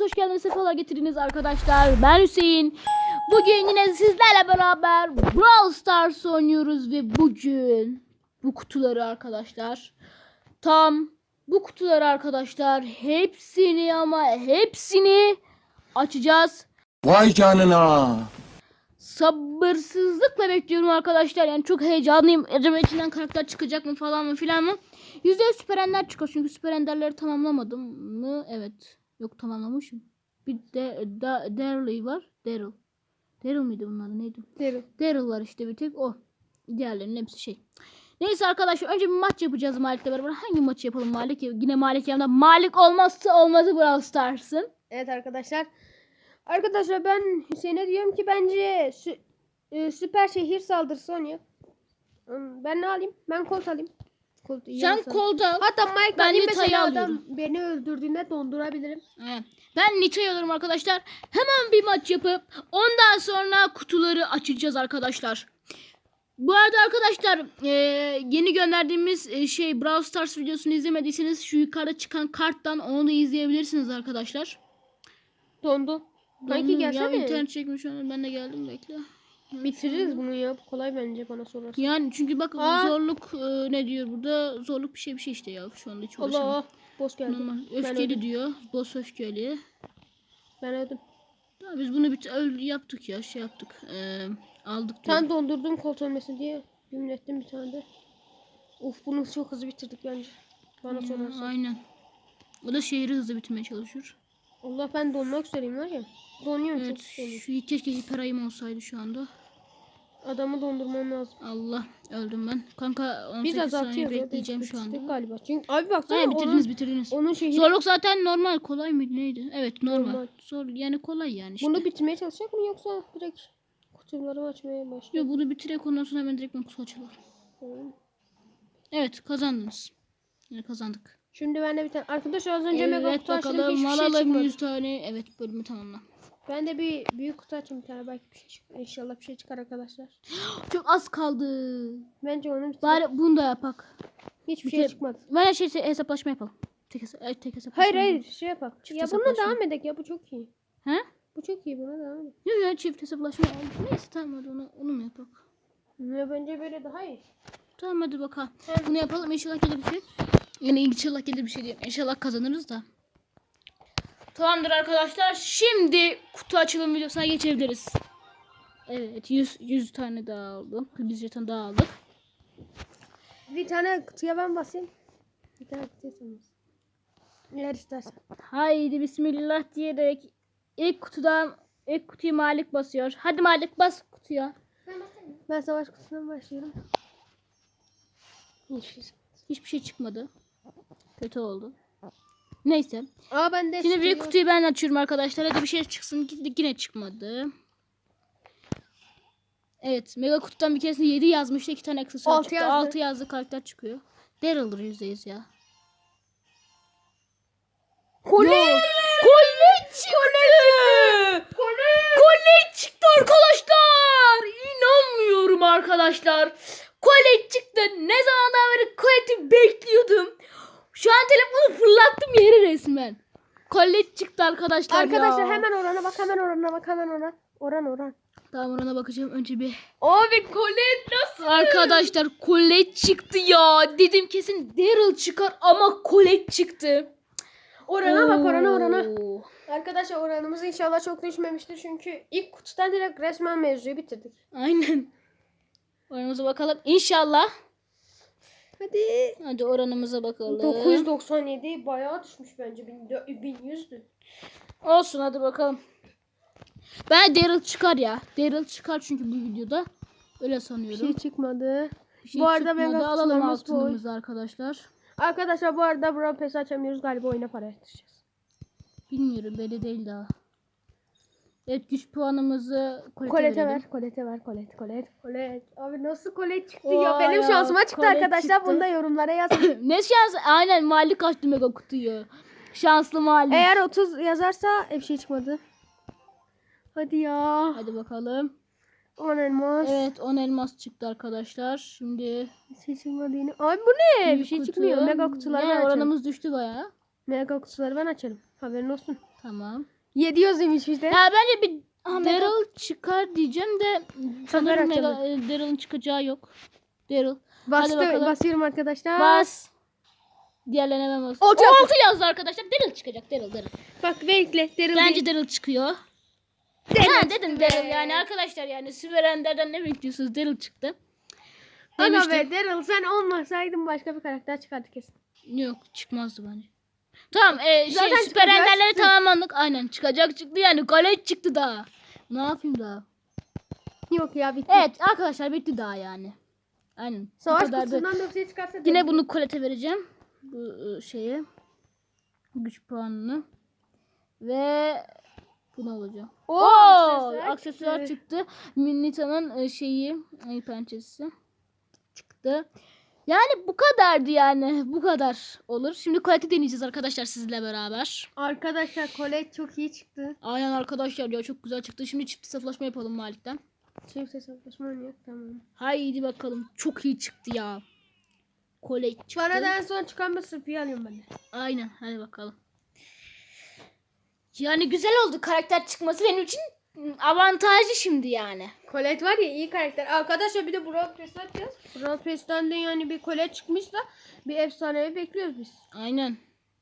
hepiniz hoş geldiniz. Sefalar getirdiniz arkadaşlar. Ben Hüseyin. Bugün yine sizlerle beraber Brawl Stars oynuyoruz ve bugün bu kutuları arkadaşlar tam bu kutuları arkadaşlar hepsini ama hepsini açacağız. Vay canına. sabırsızlıkla bekliyorum arkadaşlar. Yani çok heyecanlıyım. Acaba içinden karakter çıkacak mı falan mı filan mı? Yüzde yüz süper ender çıkar. Çünkü süper enderleri tamamlamadım mı? Evet. Yok tamamlamışım. Bir de da, Daryl var. Daryl. Daryl mıydı bunlar? Neydi? Derim. Daryl var işte bir tek o. Diğerlerinin hepsi şey. Neyse arkadaşlar önce bir maç yapacağız Malik'le beraber. Hangi maçı yapalım Malik? Yine Malik yanında. Malik olmazsa olmazı Brawl Stars'ın. Evet arkadaşlar. Arkadaşlar ben Hüseyin'e diyorum ki bence sü- e, süper şehir saldırısı. Hmm, Ben ne alayım? Ben Colt alayım. İyi Sen kolda al. Hatta Mike Ben mesela alıyorum. adam beni öldürdüğünde dondurabilirim. Ben Nita'yı alırım arkadaşlar. Hemen bir maç yapıp ondan sonra kutuları açacağız arkadaşlar. Bu arada arkadaşlar e, yeni gönderdiğimiz e, şey Brawl Stars videosunu izlemediyseniz şu yukarıda çıkan karttan onu da izleyebilirsiniz arkadaşlar. Dondu. Kanki Dondum Ya gelsene. internet çekmiş onu ben de geldim bekle. Bitiririz bunu ya. Bu kolay bence bana sorarsan. Yani çünkü bak Aa. zorluk e, ne diyor burada zorluk bir şey bir şey işte ya şu anda hiç uğraşamam. Allah. Boss geldi. Normal. Öfkeli diyor. Boss öfkeli. Ben öldüm. Ya biz bunu bir öl yaptık ya şey yaptık. Ee, aldık diyor. Sen dondurdun Colt ölmesin diye. Yemin ettim bir tane de. Uf bunu çok hızlı bitirdik bence. Bana Ya, sorarsan. aynen. O da şehri hızlı bitirmeye çalışıyor. Allah ben donmak üzereyim var ya. Donuyorum Evet. çok donuyorum. Şu keşke hiper ayım olsaydı şu anda. Adamı dondurmam lazım. Allah öldüm ben. Kanka 18 Biz saniye bekleyeceğim şu bitirdik anda. galiba. Çünkü abi baksana Aynen onun, bitirdiniz bitirdiniz. onun şehri. Zorluk zaten normal kolay mıydı neydi? Evet normal. Normal. Zor yani kolay yani işte. Bunu bitirmeye çalışacak mı yoksa direkt kutuları açmaya Yo, başlayacak bunu bitirek ondan sonra hemen direkt ben kutu açılır. Evet kazandınız. Yine kazandık. Şimdi ben de bir tane arkadaşlar az önce mega Evet kutu açtım bakalım hiçbir şey alalım çıkmadı. 100 tane. Evet bölümü tamamla. Ben de bir büyük kutu açayım bir tane belki bir şey çıkar. İnşallah bir şey çıkar arkadaşlar. Çok az kaldı. Bence onu bitir. Bari bunu da yapak. Hiçbir bir şey kere- çıkmadı. Ben şey hesaplaşma yapalım. Tek, hesa- tek hesaplaşma. Hayır hayır şey yapalım. Çift Ya bununla hesaplaşma. devam edek ya bu çok iyi. He? Bu çok iyi buna devam edek. Yok ya çift hesaplaşma. Neyse tamam hadi onu, onu mu yapalım? Ya bence böyle daha iyi. Tamam hadi bakalım. Bunu yapalım inşallah gelir bir şey. Yani inşallah gelir bir şey diyeyim. İnşallah kazanırız da. Tamamdır arkadaşlar. Şimdi kutu açılım videosuna geçebiliriz. Evet 100, 100 tane daha aldım. Bir jeton daha aldık. Bir tane kutuya ben basayım. Bir tane kutuya sen bas. Eğer istersen. Haydi bismillah diyerek ilk kutudan ilk kutuyu Malik basıyor. Hadi Malik bas kutuya. Ben savaş kutusundan başlıyorum. Hiçbir şey. Hiçbir şey çıkmadı. Kötü oldu. Neyse. Aa ben de Şimdi bir kutuyu ben açıyorum arkadaşlar. Hadi bir şey çıksın. Yine çıkmadı. Evet. Mega kutudan bir keresinde 7 yazmıştı. 2 tane aksesuar Altı çıktı. yazdı. 6 yazdı karakter çıkıyor. Daryl'dır %100 ya. Kolye! Kolye çıktı. Kolye çıktı arkadaşlar. İnanmıyorum arkadaşlar. Kolye çıktı. Ne zamandan beri koleti bekliyordum. Şu an telefonu fırlattım yere resmen. Kolye çıktı arkadaşlar Arkadaşlar ya. hemen orana bak hemen orana bak hemen oran. Oran oran. Tamam ona bakacağım önce bir. Abi kolye nasıl? Arkadaşlar kolye çıktı ya. Dedim kesin Daryl çıkar ama kolye çıktı. Orana bak orana orana. Oo. Arkadaşlar oranımız inşallah çok düşmemiştir çünkü ilk kutudan direkt resmen mevzuyu bitirdik. Aynen. Oranımıza bakalım. İnşallah. Hadi. Hadi oranımıza bakalım. 997 bayağı düşmüş bence. 1100'dü. Olsun hadi bakalım. Ben Daryl çıkar ya. Daryl çıkar çünkü bu videoda. Öyle Bir sanıyorum. şey çıkmadı. Bir şey bu arada çıkmadı. mega alalım kutularımız boy. altınımızı arkadaşlar. Arkadaşlar bu arada Brawl Pass açamıyoruz galiba oyuna para yatıracağız. Bilmiyorum belli değil daha. Evet güç puanımızı kolete, Kolete ver, kolete ver, kolet, kolet, kolet. Abi nasıl kolet çıktı Vay ya? Benim ya, şansıma çıktı kolet arkadaşlar. çıktı. Bunu da yorumlara yazın. ne şans? Aynen Malik açtı mega kutuyu. Şanslı Malik. Eğer 30 yazarsa bir şey çıkmadı. Hadi ya. Hadi bakalım. 10 elmas. Evet 10 elmas çıktı arkadaşlar. Şimdi Bir şey çıkmadı yine. Abi bu ne? Bir büyük şey kutu. çıkmıyor. Mega kutular Yani açalım. oranımız düştü bayağı. Mega kutuları ben açarım. Haberin olsun. Tamam. 7 yazıymış bizde. Ya bence bir Aha, Daryl çıkar diyeceğim de sanırım. Mega- e, Daryl'ın çıkacağı yok. Daryl. Bastı, bakalım. basıyorum arkadaşlar. Bas. Diğerlerine ben bas. Altı 6 yazdı arkadaşlar. Daryl çıkacak. Daryl Daryl. Bak bekle. Daryl Bence değil. Daryl çıkıyor. Daryl Ha dedim. Daryl yani arkadaşlar yani Süper Ender'den ne bekliyorsunuz? Daryl çıktı. Demiştim. be Daryl sen olmasaydın başka bir karakter çıkardı kesin. Yok çıkmazdı bence. Tamam e, şey, Zaten Süper çıkacağı Ender'leri çıktı. tamamladık. Aynen çıkacak çıktı yani. Galet çıktı daha. Ne yapayım daha? Yok ya bitti. Evet arkadaşlar bitti daha yani. Aynen. Bu Savaş kadardı. kutusundan da bir şey çıkarsa Yine bunu kolete vereceğim. Bu e, şeye. Güç puanını. Ve bunu alacağım. Oo, aksesuar aksesuar çıktı. çıktı. Minita'nın e, şeyi, ay pençesi çıktı. Yani bu kadardı yani. Bu kadar olur. Şimdi koleti deneyeceğiz arkadaşlar sizle beraber. Arkadaşlar Colette çok iyi çıktı. Aynen arkadaşlar ya çok güzel çıktı. Şimdi çift saflaşma yapalım Malik'ten. Çift hesaplaşma oynayak tamam. Haydi bakalım. Çok iyi çıktı ya. Kolet çıktı. Bana da en son çıkan bir sırpıyı alıyorum ben de. Aynen hadi bakalım. Yani güzel oldu karakter çıkması benim için avantajlı şimdi yani. Colette var ya iyi karakter. Arkadaşlar bir de Brawl Pass açacağız. Brawl Pass'ten de yani bir Colette çıkmışsa bir efsanevi bekliyoruz biz. Aynen.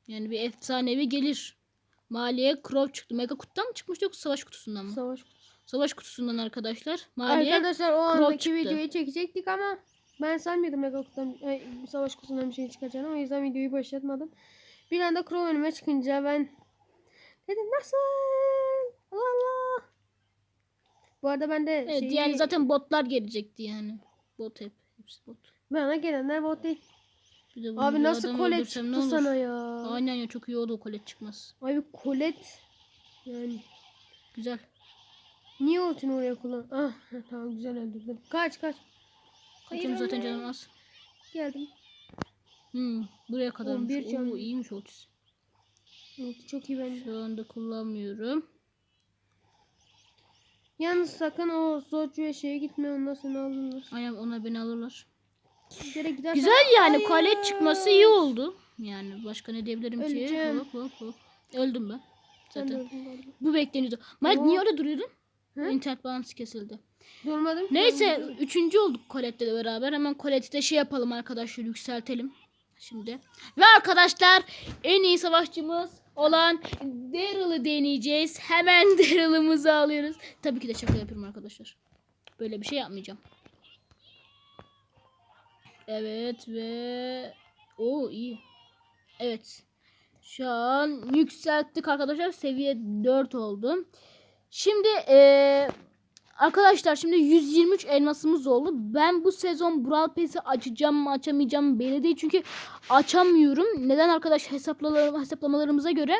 Yani bir efsanevi gelir. Maliye Crow çıktı. Mega kutudan mı çıkmış yoksa savaş kutusundan mı? Savaş. Savaş kutusundan arkadaşlar. Maliye Arkadaşlar o Crow andaki çıktı. videoyu çekecektik ama ben sanmıyordum Mega Kutu'dan, ay, savaş kutusundan bir şey çıkacağını. O yüzden videoyu başlatmadım. Bir anda Crow önüme çıkınca ben dedim nasıl? Allah Allah. Bu arada ben de Evet şeyi, yani zaten botlar gelecekti yani. Bot hep. Hepsi bot. bana gelenler bot değil. Bir de Abi nasıl ne çıktı sana ya? Aynen ya çok iyi oldu o kolet çıkmaz. Abi Colette yani Güzel. niye ultini oraya kullan? Ah tamam güzel öldürdüm. Kaç kaç. Kaçım zaten canım az. Geldim. Hmm, buraya kadar. 11 can. Oo, iyiymiş ultisi. Ulti çok iyi bence. Şu anda kullanmıyorum. Yalnız sakın o Zocu'ya şeye gitme ondan sonra alınır. Aynen ona beni alırlar. Gidersen... Güzel yani Hayır. kolet çıkması iyi oldu. Yani başka ne diyebilirim ki? Öleceğim. Hop hop hop. Öldüm ben. Zaten. galiba. Bu bekleniyordu. Mike niye orada duruyordun? Hı? İnternet bağlantısı kesildi. Durmadım. ki Neyse ben. üçüncü olduk Colette'le de beraber. Hemen Colette'i de şey yapalım arkadaşlar yükseltelim. Şimdi. Ve arkadaşlar en iyi savaşçımız olan Daryl'ı deneyeceğiz. Hemen Daryl'ımızı alıyoruz. Tabii ki de şaka yapıyorum arkadaşlar. Böyle bir şey yapmayacağım. Evet ve o iyi. Evet. Şu an yükselttik arkadaşlar. Seviye 4 oldu. Şimdi eee Arkadaşlar şimdi 123 elmasımız oldu. Ben bu sezon Brawl Pass'i açacağım mı açamayacağım mı belli değil. Çünkü açamıyorum. Neden arkadaş hesaplamalarım, hesaplamalarımıza göre.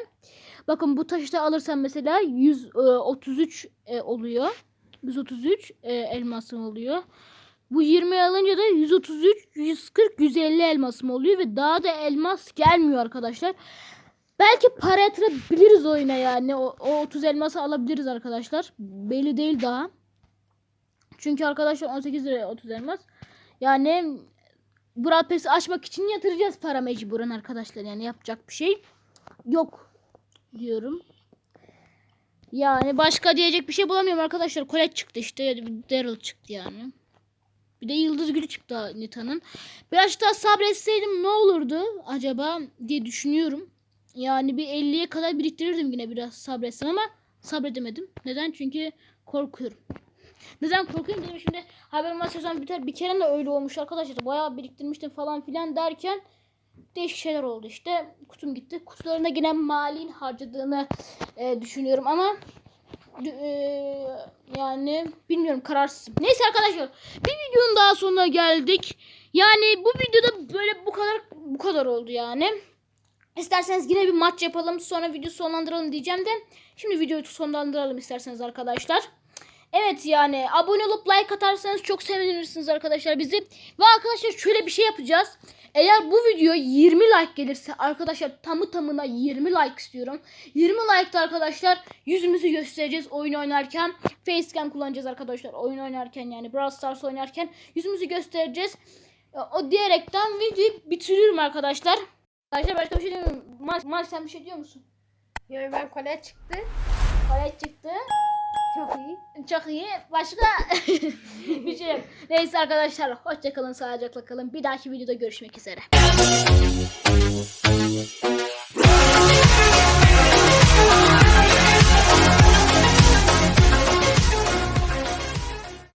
Bakın bu taşı da alırsam mesela 133 e, oluyor. 133 e, elmasım oluyor. Bu 20 alınca da 133, 140, 150 elmasım oluyor ve daha da elmas gelmiyor arkadaşlar. Belki para yatırabiliriz oyuna yani. O, o 30 elması alabiliriz arkadaşlar. Belli değil daha. Çünkü arkadaşlar 18 liraya 30 elmas. Yani Brawl Pass'i açmak için yatıracağız para mecburen arkadaşlar. Yani yapacak bir şey yok diyorum. Yani başka diyecek bir şey bulamıyorum arkadaşlar. Colette çıktı işte. Daryl çıktı yani. Bir de yıldız gücü çıktı Nita'nın. Biraz daha sabretseydim ne olurdu acaba diye düşünüyorum. Yani bir 50'ye kadar biriktirirdim yine biraz sabretsem ama sabredemedim. Neden? Çünkü korkuyorum. Neden korkuyorum dedim şimdi haberim var sezon biter. Bir kere de öyle olmuş arkadaşlar. Bayağı biriktirmiştim falan filan derken değişik şeyler oldu işte. Kutum gitti. Kutularına yine malin harcadığını e, düşünüyorum ama e, yani bilmiyorum kararsızım. Neyse arkadaşlar bir videonun daha sonuna geldik. Yani bu videoda böyle bu kadar bu kadar oldu yani. İsterseniz yine bir maç yapalım sonra video sonlandıralım diyeceğim de şimdi videoyu sonlandıralım isterseniz arkadaşlar. Evet yani abone olup like atarsanız çok sevinirsiniz arkadaşlar bizi. Ve arkadaşlar şöyle bir şey yapacağız. Eğer bu video 20 like gelirse arkadaşlar tamı tamına 20 like istiyorum. 20 like'da arkadaşlar yüzümüzü göstereceğiz oyun oynarken. Facecam kullanacağız arkadaşlar oyun oynarken yani Brawl Stars oynarken yüzümüzü göstereceğiz. O diyerekten videoyu bitiriyorum arkadaşlar. Arkadaşlar başka bir şey demiyorum. Maç, maç sen bir şey diyor musun? Yani ben kolye çıktı. Palet çıktı. Çok iyi. Çok iyi. Başka bir şey yok. Neyse arkadaşlar hoşçakalın, sağlıcakla kalın. Bir dahaki videoda görüşmek üzere.